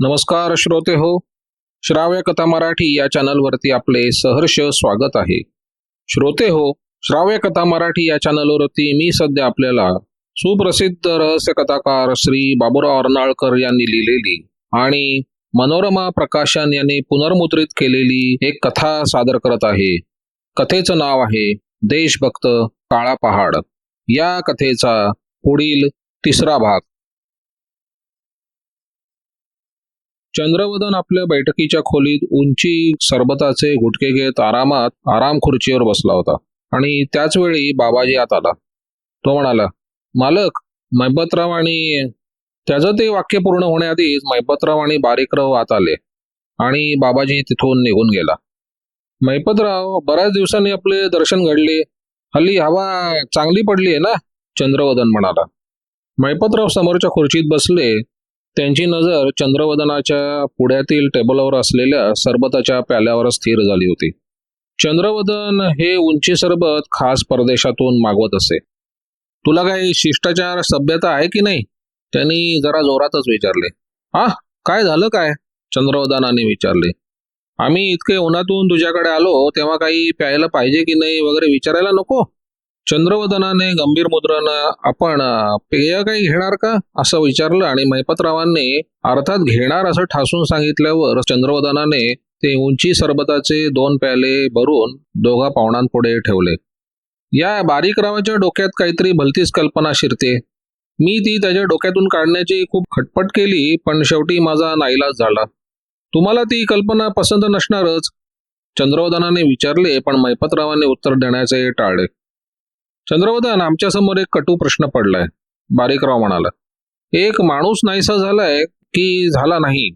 नमस्कार श्रोते हो श्राव्य कथा मराठी या चॅनलवरती आपले सहर्ष स्वागत आहे. श्रोते हो श्राव्य कथा मराठी या चॅनलवरती मी सध्या आपल्याला सुप्रसिद्ध रहस्य कथाकार श्री बाबुराव अर्नाळकर यांनी लिहिलेली आणि मनोरमा प्रकाशन यांनी पुनर्मुद्रित केलेली एक कथा सादर करत आहे. कथेचं नाव आहे देशभक्त काळा पहाड. या कथेचा पुढील तिसरा भाग चंद्रवदन आपल्या बैठकीच्या खोलीत उंची सरबताचे गुटके घेत आरामात आराम खुर्चीवर बसला होता. आणि त्याच वेळी बाबाजी आत आला. तो म्हणाला मालक मैबतराव आणि त्याचं ते वाक्य पूर्ण होण्याआधीच मैबतराव आणि बारीकराव आत आले आणि बाबाजी तिथून निघून गेला. मैपतराव बऱ्याच दिवसांनी आपले दर्शन घडले. हल्ली हवा चांगली पडली आहे ना? चंद्रवदन म्हणाला. मैपतराव समोरच्या खुर्चीत बसले. त्यांची नजर चंद्रवदनाच्या पुढ्यातील टेबलवर असलेल्या सरबताच्या प्याल्यावर स्थिर झाली होती. चंद्रवदन हे उंची सरबत खास परदेशातून मागवत असे. तुला काही शिष्टाचार सभ्यता आहे की नाही? त्यांनी जरा जोरातच विचारले. हा काय झालं काय? चंद्रवदनाने विचारले. आम्ही इतके उन्हातून तुझ्याकडे आलो तेव्हा काही प्यायला पाहिजे की नाही वगैरे विचारायला नको? चंद्रवदनाने गंभीर मुद्रानं आपण पेय काही घेणार का? असं विचारलं आणि महिपतरावांनी अर्थात घेणार असं ठासून सांगितल्यावर चंद्रवदनाने ते उंची सरबताचे दोन प्याले भरून दोघा पाहुणांपुढे ठेवले. या बारीकरावाच्या डोक्यात काहीतरी भलतीच कल्पना शिरते. मी ती त्याच्या डोक्यातून काढण्याची खूप खटपट केली पण शेवटी माझा नाईलाज झाला. तुम्हाला ती कल्पना पसंत नसणारच चंद्रवदनाने विचारले पण मैपतरावांनी उत्तर देण्याचे टाळले. चंद्रवदन आमच्यासमोर एक कटू प्रश्न पडलाय. बारीकराव म्हणाला एक माणूस नाहीसा झालाय की झाला नाही?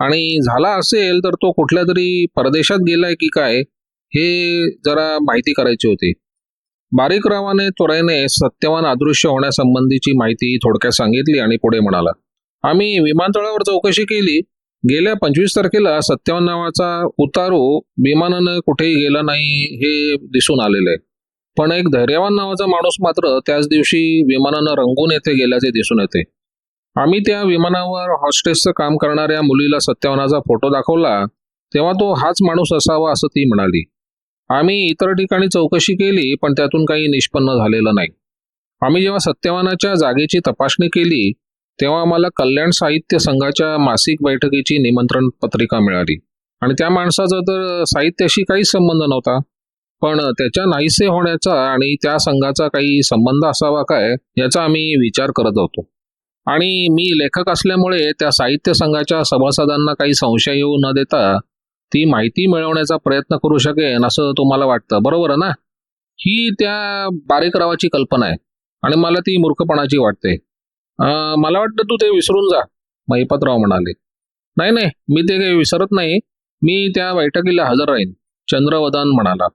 आणि झाला असेल तर तो कुठल्या तरी परदेशात गेलाय की काय? हे जरा माहिती करायची होती. बारीकरावाने त्वरेने सत्यवान अदृश्य होण्यासंबंधीची माहिती थोडक्यात सांगितली आणि पुढे म्हणाला आम्ही विमानतळावर चौकशी केली. गेल्या पंचवीस तारखेला सत्यवान नावाचा उतारू विमानानं कुठेही गेला नाही हे दिसून आलेलं आहे पण एक धैर्यवान नावाचा माणूस मात्र त्याच दिवशी विमानानं रंगून येथे गेल्याचे दिसून येते. आम्ही त्या विमानावर हॉस्टेसचं काम करणाऱ्या मुलीला सत्यवानाचा फोटो दाखवला तेव्हा तो हाच माणूस असावा असं ती म्हणाली. आम्ही इतर ठिकाणी चौकशी केली पण त्यातून काही निष्पन्न झालेलं नाही. आम्ही जेव्हा सत्यवानाच्या जागेची तपासणी केली तेव्हा आम्हाला कल्याण साहित्य संघाच्या मासिक बैठकीची निमंत्रण पत्रिका मिळाली. आणि त्या माणसाचा तर साहित्याशी काहीच संबंध नव्हता. पण त्याच्या नाहीसे होण्याचा आणि त्या संघाचा काही संबंध असावा काय याचा आम्ही विचार करत होतो. आणि मी लेखक असल्यामुळे त्या साहित्य संघाच्या सभासदांना काही संशय येऊ न देता ती माहिती मिळवण्याचा प्रयत्न करू शकेन असं तुम्हाला वाटतं. बरोबर ना? ही त्या बारीकरावाची कल्पना आहे आणि मला ती मूर्खपणाची वाटते. मला वाटतं तू ते विसरून जा महिपतराव म्हणाले. नाही नाही मी ते काही विसरत नाही. मी त्या बैठकीला हजर राहीन चंद्रवदन म्हणाला.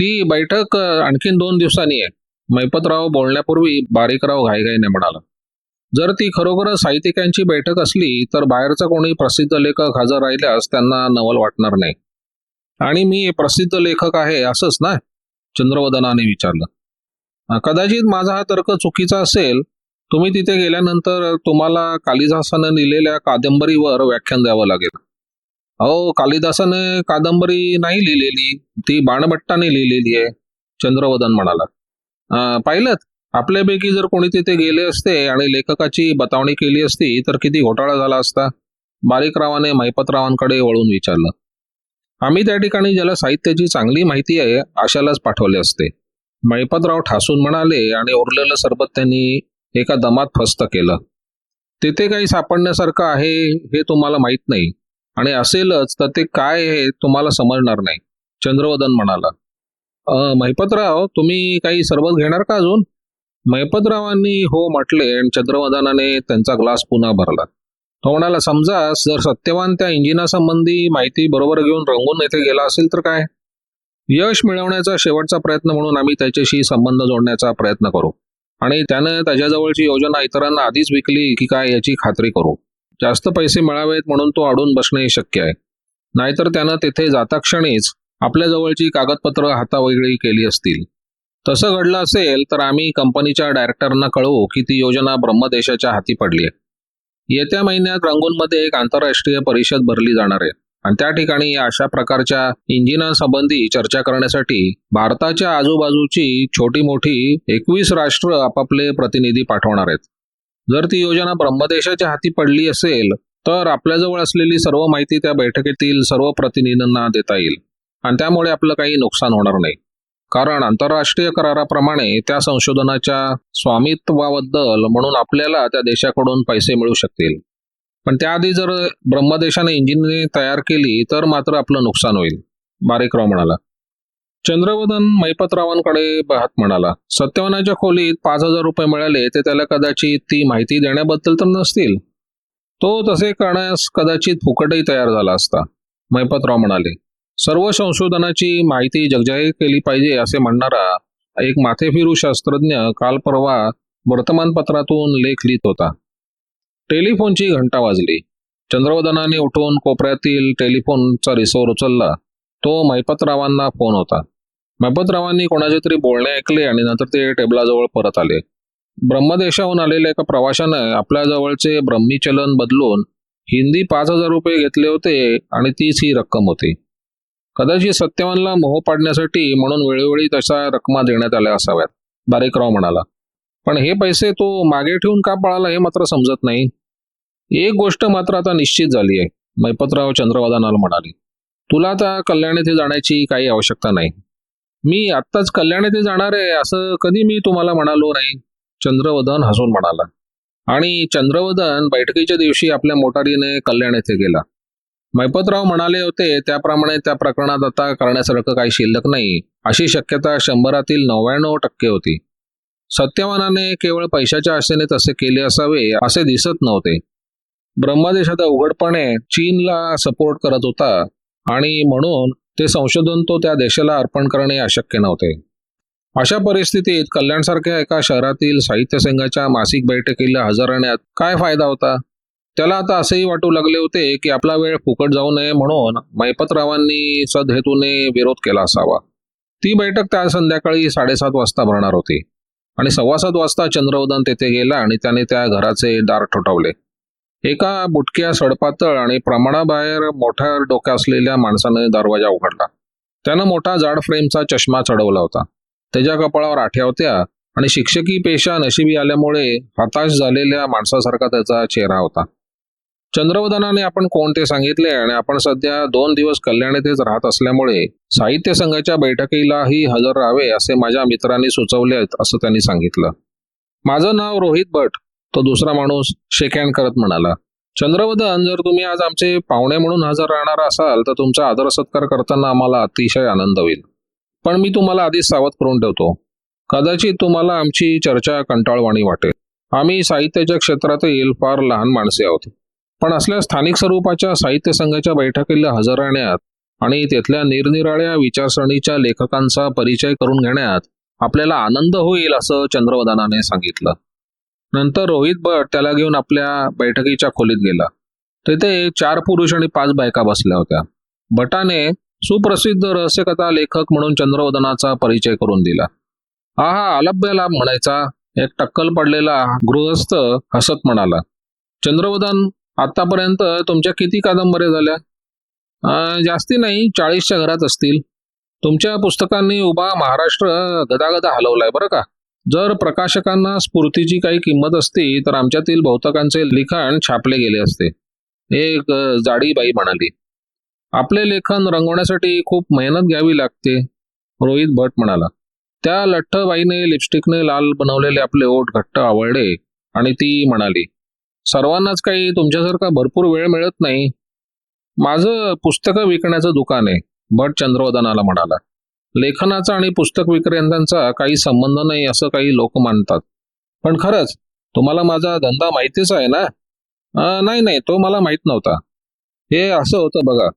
ती बैठक आणखीन दोन दिवसांनी आहे. मैपतराव बोलण्यापूर्वी बारीकराव घाईघाईने म्हणाला जर ती खरोखरच साहित्यिकांची बैठक असली तर बाहेरचा कोणी प्रसिद्ध लेखक हजर राहिल्यास त्यांना नवल वाटणार नाही. आणि मी प्रसिद्ध लेखक आहे असंच ना? चंद्रवदनाने विचारलं. कदाचित माझा हा तर्क चुकीचा असेल तुम्ही तिथे गेल्यानंतर तुम्हाला कालिदासानं लिहिलेल्या कादंबरीवर व्याख्यान द्यावं लागेल. अहो कालिदासाने कादंबरी नाही लिहिलेली. ती बाणभट्टाने लिहिलेली आहे चंद्रवदन म्हणाला. पाहिलं आपल्यापैकी जर कोणी तिथे गेले असते आणि लेखकाची बतावणी केली असती तर किती घोटाळा झाला असता? बारीकरावाने महिपतरावांकडे वळून विचारलं. आम्ही त्या ठिकाणी ज्याला साहित्याची चांगली माहिती आहे अशालाच पाठवले असते. महिपतराव ठासून म्हणाले आणि उरलेलं सरबत त्यांनी एका दमात फस्त केलं. तिथे काही सापडण्यासारखं आहे हे तुम्हाला माहीत नाही. आणि असेलच तर ते काय हे तुम्हाला समजणार नाही. चंद्रवदन म्हणाला. महिपतराव तुम्ही काही सरबत घेणार का अजून? महिपतरावांनी हो म्हटले आणि चंद्रवदनाने त्यांचा ग्लास पुन्हा भरला. तो म्हणाला समजा जर सत्यवान त्या इंजिनासंबंधी माहिती बरोबर घेऊन रंगून येथे गेला असेल तर काय? यश मिळवण्याचा शेवटचा प्रयत्न म्हणून आम्ही त्याच्याशी संबंध जोडण्याचा प्रयत्न करू. आणि त्यानं त्याच्याजवळची योजना इतरांना आधीच विकली की काय याची खात्री करू. जास्त पैसे मिळावेत म्हणून तो अडून बसणे शक्य आहे. नाहीतर त्यानं तेथे जाता क्षणीच आपल्या जवळची कागदपत्र हातावेगळी केली असतील. तसं घडलं असेल तर आम्ही कंपनीच्या डायरेक्टरना कळवू की ती योजना ब्रह्मदेशाच्या हाती पडली आहे. येत्या महिन्यात रंगूनमध्ये एक आंतरराष्ट्रीय परिषद भरली जाणार आहे आणि त्या ठिकाणी अशा प्रकारच्या इंजिनांसंबंधी चर्चा करण्यासाठी भारताच्या आजूबाजूची छोटी मोठी एकवीस राष्ट्र आपापले प्रतिनिधी पाठवणार आहेत. जर ती योजना ब्रह्मदेशाच्या हाती पडली असेल तर आपल्याजवळ असलेली सर्व माहिती त्या बैठकीतील सर्व प्रतिनिधींना देता येईल. आणि त्यामुळे आपलं काही नुकसान होणार नाही. कारण आंतरराष्ट्रीय कराराप्रमाणे त्या संशोधनाच्या स्वामित्वाबद्दल म्हणून आपल्याला त्या देशाकडून पैसे मिळू शकतील. पण त्याआधी जर ब्रह्मदेशाने इंजिनिअरिंग तयार केली तर मात्र आपलं नुकसान होईल. बारीकराव म्हणाला. चंद्रवदन मैपतरावांकडे पाहत म्हणाला सत्यवानाच्या खोलीत पाच हजार रुपये मिळाले ते त्याला कदाचित ती माहिती देण्याबद्दल तर नसतील. तो तसे करण्यास कदाचित फुकटही तयार झाला असता. मैपतराव म्हणाले सर्व संशोधनाची माहिती जगजाहीर केली पाहिजे असे म्हणणारा एक माथेफिरू शास्त्रज्ञ काल परवा वर्तमानपत्रातून लेख लिहित होता. टेलिफोनची घंटा वाजली. चंद्रवदनाने उठून कोपऱ्यातील टेलिफोनचा रिसोर उचलला. तो मैपतरावांना फोन होता. मैपतरावांनी कोणाचे तरी बोलणे ऐकले आणि नंतर ते टेबलाजवळ परत आले. ब्रह्मदेशाहून आलेल्या एका प्रवाशानं आपल्या जवळचे ब्रह्मी चलन बदलून हिंदी पाच हजार रुपये घेतले होते आणि तीच ही रक्कम होती. कदाचित सत्यवानला मोह पाडण्यासाठी म्हणून वेळोवेळी तशा रकमा देण्यात आल्या असाव्यात. बारीकराव म्हणाला पण हे पैसे तो मागे ठेवून का पळाला हे मात्र समजत नाही. एक गोष्ट मात्र आता निश्चित झाली आहे मैपतराव चंद्रवादानाला म्हणाले. तुला आता कल्याण येथे जाण्याची काही आवश्यकता नाही. मी आत्ताच कल्याण येथे जाणार आहे असं कधी मी तुम्हाला म्हणालो नाही. चंद्रवदन हसून म्हणाला. आणि चंद्रवदन बैठकीच्या दिवशी आपल्या मोटारीने कल्याण येथे गेला. मैपतराव म्हणाले होते त्याप्रमाणे त्या प्रकरणात आता करण्यासारखं काही शिल्लक नाही. अशी शक्यता शंभरातील नव्याण्णव टक्के होती. सत्यवानाने केवळ पैशाच्या आशेने तसे केले असावे असे दिसत नव्हते. ब्रह्मदेशात उघडपणे चीनला सपोर्ट करत होता. आणि म्हणून ते संशोधन तो त्या देशाला अर्पण करणे अशक्य नव्हते. अशा परिस्थितीत कल्याणसारख्या एका शहरातील साहित्य संघाच्या मासिक बैठकीला हजर राहण्यात काय फायदा होता? त्याला आता असेही वाटू लागले होते की आपला वेळ फुकट जाऊ नये म्हणून मैपतरावांनी सदहेतूने विरोध केला असावा. ती बैठक त्या संध्याकाळी साडेसात वाजता भरणार होती आणि सव्वा सात वाजता चंद्रवदन तेथे गेला आणि त्याने त्या घराचे दार ठोठावले. एका बुटक्या सडपातळ आणि प्रमाणाबाहेर मोठ्या डोक्या असलेल्या माणसाने दरवाजा उघडला. त्यानं मोठा जाड फ्रेमचा चष्मा चढवला होता. त्याच्या कपाळावर आठ्या होत्या आणि शिक्षकी पेशा नशिबी आल्यामुळे हताश झालेल्या माणसासारखा त्याचा चेहरा होता. चंद्रवदनाने आपण कोण ते सांगितले आणि आपण सध्या दोन दिवस कल्याण येथेच राहत असल्यामुळे साहित्य संघाच्या बैठकीलाही हजर राहावे असे माझ्या मित्रांनी सुचवले असं त्यांनी सांगितलं. माझं नाव रोहित भट. तो दुसरा माणूस शेक हँड करत म्हणाला चंद्रवदन जर तुम्ही आज आमचे पाहुणे म्हणून हजर राहणार असाल तर तुमचा आदर सत्कार करताना आम्हाला अतिशय आनंद होईल. पण मी तुम्हाला आधीच सावध करून ठेवतो. कदाचित तुम्हाला आमची चर्चा कंटाळवाणी वाटेल. आम्ही साहित्याच्या क्षेत्रातील फार लहान माणसे आहोत. पण असल्या स्थानिक स्वरूपाच्या साहित्य संघाच्या बैठकीला हजर राहण्यात आणि तिथल्या निरनिराळ्या विचारसरणीच्या लेखकांचा परिचय करून घेण्यात आपल्याला आनंद होईल असं चंद्रवदनाने सांगितलं. नंतर रोहित भट त्याला घेऊन आपल्या बैठकीच्या खोलीत गेला. तेथे चार पुरुष आणि पाच बायका बसल्या होत्या. भटाने सुप्रसिद्ध रहस्यकथा लेखक म्हणून चंद्रवदनाचा परिचय करून दिला. हा हा अलभ्याला म्हणायचा एक टक्कल पडलेला गृहस्थ हसत म्हणाला चंद्रवदन आतापर्यंत तुमच्या किती कादंबऱ्या झाल्या? जास्ती नाही चाळीसच्या घरात असतील. तुमच्या पुस्तकांनी उभा महाराष्ट्र गदागदा हलवलाय बरं का? जर प्रकाशकांना स्फूर्तीची काही किंमत असती तर आमच्यातील बहुतकांचे लिखाण छापले गेले असते. एक जाडीबाई जाडी बाई म्हणाली आपले लेखन रंगवण्यासाठी खूप मेहनत घ्यावी लागते रोहित भट म्हणाला. त्या लठ्ठबाईने लिपस्टिकने लाल बनवलेले आपले ओठ घट्ट आवडले आणि ती म्हणाली सर्वांनाच काही तुमच्यासारखा भरपूर वेळ मिळत नाही. माझं पुस्तकं विकण्याचं दुकान आहे भट चंद्रवदनाला म्हणाला. लेखनाचा आणि पुस्तक विक्रेत्यांचा काही संबंध नाही असं काही लोक मानतात. पण खरंच तुम्हाला माझा धंदा माहितीच आहे ना? नाही नाही तो मला माहीत नव्हता. हे असं होतं बघा.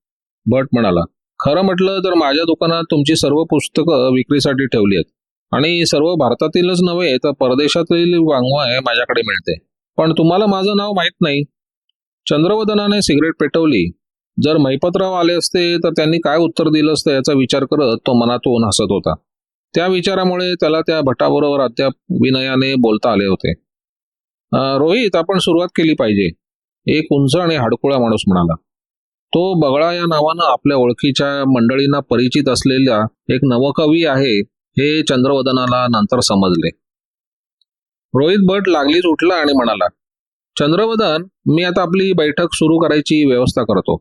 भट म्हणाला खरं म्हटलं तर माझ्या दुकानात तुमची सर्व पुस्तकं विक्रीसाठी ठेवली आहेत. आणि सर्व भारतातीलच नव्हे तर परदेशातील वाङ्मय माझ्याकडे मिळते. पण तुम्हाला माझं नाव माहीत नाही. चंद्रवदनाने सिगरेट पेटवली. जर महिपतराव आले असते तर त्यांनी काय उत्तर दिलं असतं याचा विचार करत तो मनातून हसत होता. त्या विचारामुळे त्याला त्या भटाबरोबर अद्याप विनयाने बोलता आले होते. रोहित आपण सुरुवात केली पाहिजे. एक उंच आणि हाडकुळा माणूस म्हणाला. तो बगळा या नावानं आपल्या ओळखीच्या मंडळींना परिचित असलेला एक नवकवी आहे हे चंद्रवदनाला नंतर समजले. रोहित भट लागलीच उठला आणि म्हणाला चंद्रवदन मी आता आपली बैठक सुरू करायची व्यवस्था करतो.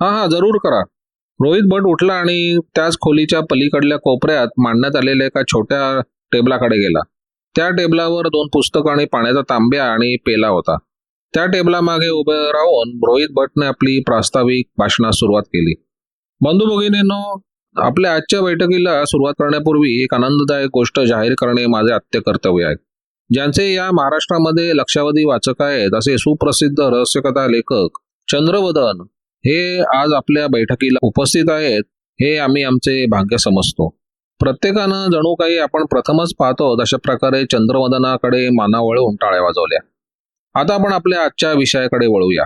हा हा जरूर करा. रोहित भट उठला आणि त्याच खोलीच्या पलीकडल्या कोपऱ्यात मांडण्यात आलेल्या एका छोट्या टेबलाकडे गेला. त्या टेबलावर दोन पुस्तकं आणि पाण्याचा तांब्या आणि पेला होता. त्या टेबलामागे उभे राहून रोहित भटने आपली प्रास्ताविक भाषणास सुरुवात केली. बंधू भगिनीनो आपल्या आजच्या बैठकीला सुरुवात करण्यापूर्वी एक आनंददायक गोष्ट जाहीर करणे माझे आत्य कर्तव्य आहे. ज्यांचे या महाराष्ट्रामध्ये लक्षावधी वाचक आहेत असे सुप्रसिद्ध रहस्यकथा लेखक चंद्रवदन हे आज आपल्या बैठकीला उपस्थित आहेत हे आम्ही आमचे भाग्य समजतो. प्रत्येकानं जणू काही आपण प्रथमच पाहतो अशा प्रकारे चंद्रवदनाकडे माना वळवून टाळ्या वाजवल्या. आता आपण आपल्या आजच्या विषयाकडे वळूया.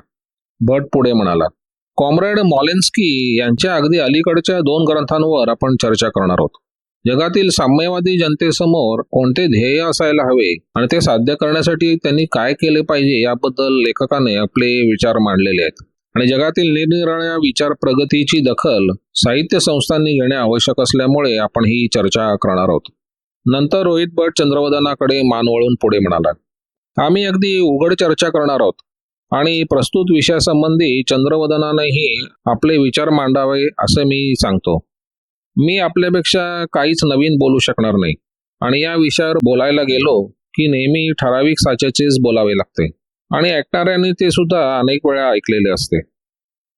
भट पुढे म्हणाला कॉम्रेड मॉलेन्स्की यांच्या अगदी अलीकडच्या दोन ग्रंथांवर आपण चर्चा करणार आहोत. जगातील साम्यवादी जनतेसमोर कोणते ध्येय असायला हवे आणि ते साध्य करण्यासाठी त्यांनी काय केले पाहिजे याबद्दल लेखकाने आपले विचार मांडलेले आहेत. आणि जगातील निरनिराळ्या विचार प्रगतीची दखल साहित्य संस्थांनी घेणे आवश्यक असल्यामुळे आपण ही चर्चा करणार आहोत. नंतर रोहित भट चंद्रवदनाकडे मान वळून पुढे म्हणाला आम्ही अगदी उघड चर्चा करणार आहोत आणि प्रस्तुत विषयासंबंधी चंद्रवदनानेही आपले विचार मांडावे असे मी सांगतो. मी आपल्यापेक्षा काहीच नवीन बोलू शकणार नाही आणि या विषयावर बोलायला गेलो की नेहमी ठराविक साच्याचेच बोलावे लागते. आणि ऐकणाऱ्यांनी ते सुद्धा अनेक वेळा ऐकलेले असते.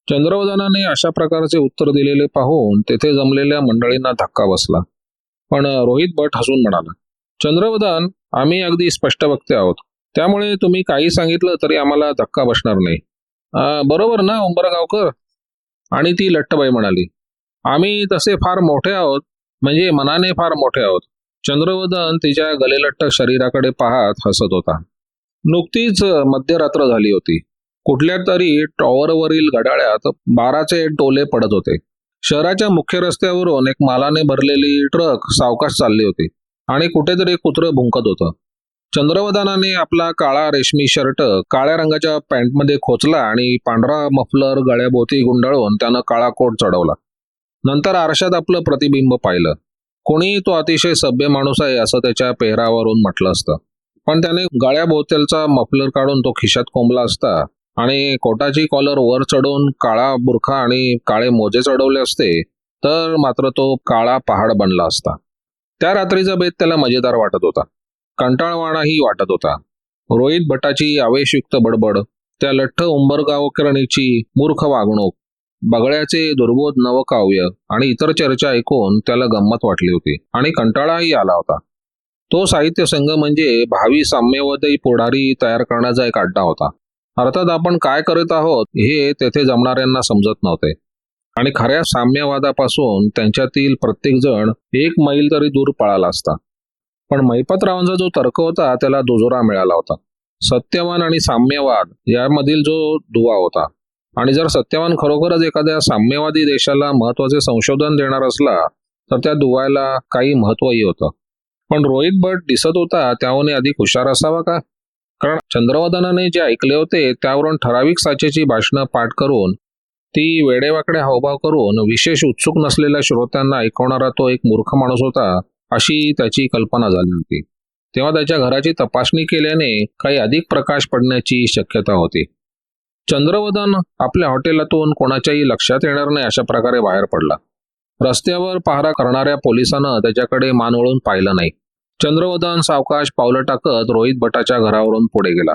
चंद्रवदनाने अशा प्रकारचे उत्तर दिलेले पाहून तेथे जमलेल्या मंडळींना धक्का बसला. पण रोहित भट हसून म्हणाला चंद्रवदन आम्ही अगदी स्पष्ट वक्ते आहोत. त्यामुळे तुम्ही काही सांगितलं तरी आम्हाला धक्का बसणार नाही. बरोबर ना उंबरगावकर? आणि ती लट्टबाई म्हणाली आम्ही तसे फार मोठे आहोत म्हणजे मनाने फार मोठे आहोत. चंद्रवदन तिच्या गलेलट्ट शरीराकडे पाहत हसत होता. नुकतीच मध्यरात्र झाली होती. कुठल्या तरी टॉवरवरील घड्याळ्यात बाराचे टोले पडत होते. शहराच्या मुख्य रस्त्यावरून एक मालाने भरलेली ट्रक सावकाश चालली होती आणि कुठेतरी कुत्रं भुंकत होतं. चंद्रवदानाने आपला काळा रेशमी शर्ट काळ्या रंगाच्या पॅन्टमध्ये खोचला आणि पांढरा मफलर गळ्याभोवती गुंडाळून त्यानं काळा कोट चढवला. नंतर आरशात आपलं प्रतिबिंब पाहिलं. कोणी तो अतिशय सभ्य माणूस आहे असं त्याच्या पेहरावरून म्हटलं असतं. पण त्याने गळ्याभोवतेलचा मफलर काढून तो खिशात कोंबला असता आणि कोटाची कॉलर वर चढवून काळा बुरखा आणि काळे मोजे चढवले असते तर मात्र तो काळा पहाड बनला असता. त्या रात्रीचा बेत त्याला मजेदार वाटत होता. कंटाळवाणाही वाटत होता. रोहित भटाची आवेशयुक्त बडबड त्या लठ्ठ उंबरगावकरणीची मूर्ख वागणूक बगळ्याचे दुर्बोध नवकाव्य आणि इतर चर्चा ऐकून त्याला गंमत वाटली होती आणि कंटाळाही आला होता. तो साहित्य संघ म्हणजे भावी साम्यवादी पुढारी तयार करण्याचा एक अड्डा होता. अर्थात आपण काय करत आहोत हे तेथे जमणाऱ्यांना समजत नव्हते. आणि खऱ्या साम्यवादापासून त्यांच्यातील प्रत्येकजण एक मैल तरी दूर पळाला असता. पण महिपतरावांचा जो तर्क होता त्याला दुजोरा मिळाला होता. सत्यवान आणि साम्यवाद यामधील जो दुवा होता. आणि जर सत्यवान खरोखरच एखाद्या साम्यवादी देशाला महत्त्वाचे संशोधन देणार असला तर त्या दुवायला काही महत्वही होतं. पण रोहित भट दिसत होता त्याहून अधिक हुशार असावा का? कारण चंद्रवदनाने जे ऐकले होते त्यावरून ठराविक साचेची भाषणं पाठ करून ती वेडेवाकडे हावभाव करून विशेष उत्सुक नसलेल्या श्रोत्यांना ऐकवणारा तो एक मूर्ख माणूस होता अशी त्याची कल्पना झाली होती. तेव्हा त्याच्या घराची तपासणी केल्याने काही अधिक प्रकाश पडण्याची शक्यता होती. चंद्रवदन आपल्या हॉटेलातून कोणाच्याही लक्षात येणार नाही अशा प्रकारे बाहेर पडला. रस्त्यावर पहारा करणाऱ्या पोलिसानं त्याच्याकडे मान वळून पाहिलं नाही. चंद्रवदन सावकाश पावलं टाकत रोहित भटाच्या घरावरून पुढे गेला.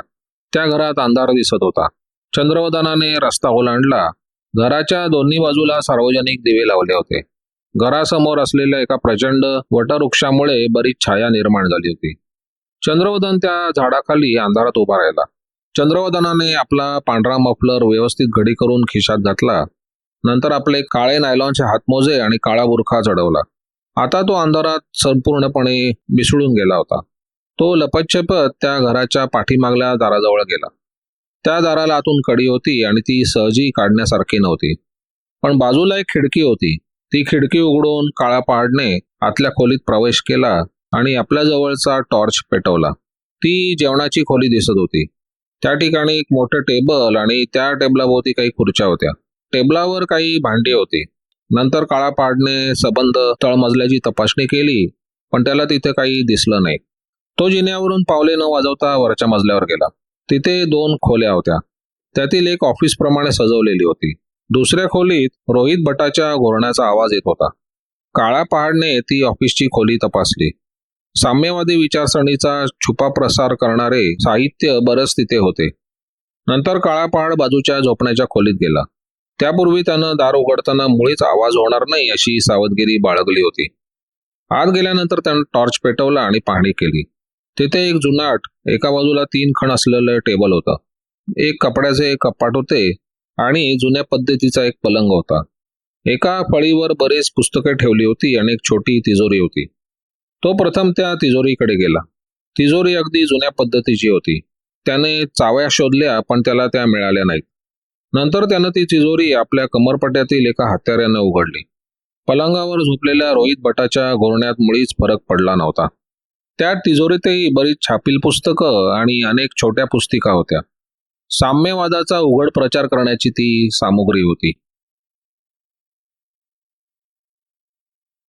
त्या घरात अंधार दिसत होता. चंद्रवदनाने रस्ता ओलांडला. घराच्या दोन्ही बाजूला सार्वजनिक दिवे लावले होते. घरासमोर असलेल्या एका प्रचंड वटवृक्षामुळे बरीच छाया निर्माण झाली होती. चंद्रवदन त्या झाडाखाली अंधारात उभा राहिला. चंद्रवदनाने आपला पांढरा मफलर व्यवस्थित घडी करून खिशात घातला. नंतर आपले काळे नायलॉनचे हातमोजे आणि काळा बुरखा चढवला. आता तो अंधारात संपूर्णपणे मिसळून गेला होता. तो लपतछपत त्या घराच्या पाठीमागल्या दाराजवळ गेला. त्या दाराला आतून कडी होती आणि ती सहजी काढण्यासारखी नव्हती. पण बाजूला एक खिडकी होती. ती खिडकी उघडून काळा पहाडने आतल्या खोलीत प्रवेश केला आणि आपल्या जवळचा टॉर्च पेटवला. ती जेवणाची खोली दिसत होती. त्या ठिकाणी एक मोठं टेबल आणि त्या टेबलाभोवती काही खुर्च्या होत्या. टेबलावर काही भांडी होती. नंतर काळा पाडने सबंध तळमजल्याची तपासणी केली पण त्याला तिथे काही दिसलं नाही. तो जिन्यावरून पावले न वाजवता वरच्या मजल्यावर गेला. तिथे दोन खोल्या होत्या. त्यातील एक ऑफिस प्रमाणे सजवलेली होती. दुसऱ्या खोलीत रोहित भटाच्या घोरण्याचा आवाज येत होता. काळा पहाडने ती ऑफिसची खोली तपासली. साम्यवादी विचारसरणीचा छुपा प्रसार करणारे साहित्य बरंच तिथे होते. नंतर काळा पहाड बाजूच्या झोपण्याच्या खोलीत गेला. त्यापूर्वी त्यानं दार उघडताना मुळीच आवाज होणार नाही अशी सावधगिरी बाळगली होती. आत गेल्यानंतर त्यानं टॉर्च पेटवला आणि पाहणी केली. तिथे एक जुनाट एका बाजूला तीन खण असलेलं टेबल होतं. एक कपड्याचे कपाट होते आणि जुन्या पद्धतीचा एक पलंग होता. एका फळीवर बरेच पुस्तके ठेवली होती आणि एक छोटी तिजोरी होती. तो प्रथम त्या तिजोरीकडे गेला. तिजोरी अगदी जुन्या पद्धतीची होती. त्याने चाव्या शोधल्या पण त्याला त्या मिळाल्या नाहीत. नंतर त्यानं ती तिजोरी आपल्या कमरपट्ट्यातील एका हत्याऱ्यानं उघडली. पलंगावर झोपलेल्या रोहित भटाच्या घोरण्यात मुळीच फरक पडला नव्हता. त्या तिजोरीतही बरीच छापील पुस्तकं आणि अनेक छोट्या पुस्तिका होत्या. साम्यवादाचा उघड प्रचार करण्याची ती सामुग्री होती.